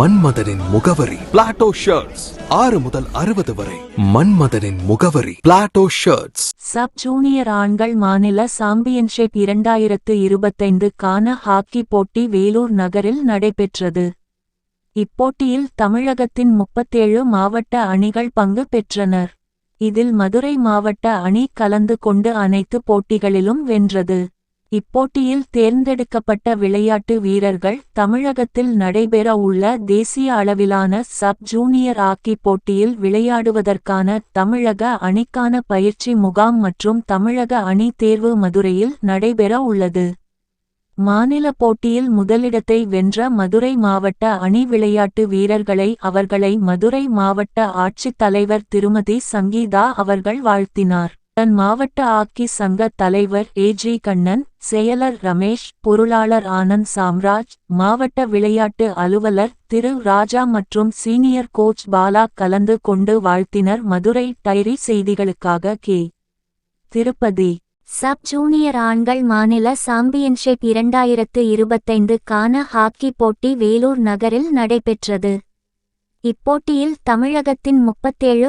மன்மதனின் முகவரி. Plato shirts ஆறு முதல் அறுபது வரை. மன்மதனின் முகவரி. பிளாட்டோ ஷர்ட்ஸ் சப் ஜூனியர் ஆண்கள் மாநில சாம்பியன்ஷிப் இரண்டாயிரத்து இருபத்தைந்துக்கான ஹாக்கி போட்டி வேலூர் நகரில் நடைபெற்றது. இப்போட்டியில் தமிழகத்தின் முப்பத்தேழு மாவட்ட அணிகள் பங்கு பெற்றனர். இதில் மதுரை மாவட்ட அணி கலந்து கொண்டு அனைத்து போட்டிகளிலும் வென்றது. இப்போட்டியில் தேர்ந்தெடுக்கப்பட்ட விளையாட்டு வீரர்கள் தமிழகத்தில் நடைபெற உள்ள தேசிய அளவிலான சப் ஜூனியர் ஹாக்கி போட்டியில் விளையாடுவதற்கான தமிழக அணிக்கான பயிற்சி முகாம் மற்றும் தமிழக அணி தேர்வு மதுரையில் நடைபெற உள்ளது. மாநில போட்டியில் முதலிடத்தை வென்ற மதுரை மாவட்ட அணி விளையாட்டு வீரர்களை அவர்களை மதுரை மாவட்ட ஆட்சித் தலைவர் திருமதி சங்கீதா அவர்கள் வாழ்த்தினார். தன் மாவட்ட ஆக்கி சங்க தலைவர் ஏ ஜி கண்ணன் செயலர் ரமேஷ் பொருளாளர் ஆனந்த் சாம்ராஜ் மாவட்ட விளையாட்டு அலுவலர் திரு ராஜா மற்றும் சீனியர் கோச் பாலா கலந்து கொண்டு வாழ்த்தினர் மதுரை டைரி செய்திகளுக்காக கே. திருப்பதி. சப் ஜூனியர் ஆண்கள் மாநில சாம்பியன்ஷிப் இரண்டாயிரத்து இருபத்தைந்துக்கான ஹாக்கி போட்டி வேலூர் நகரில் நடைபெற்றது. இப்போட்டியில் தமிழகத்தின் முப்பத்தேழு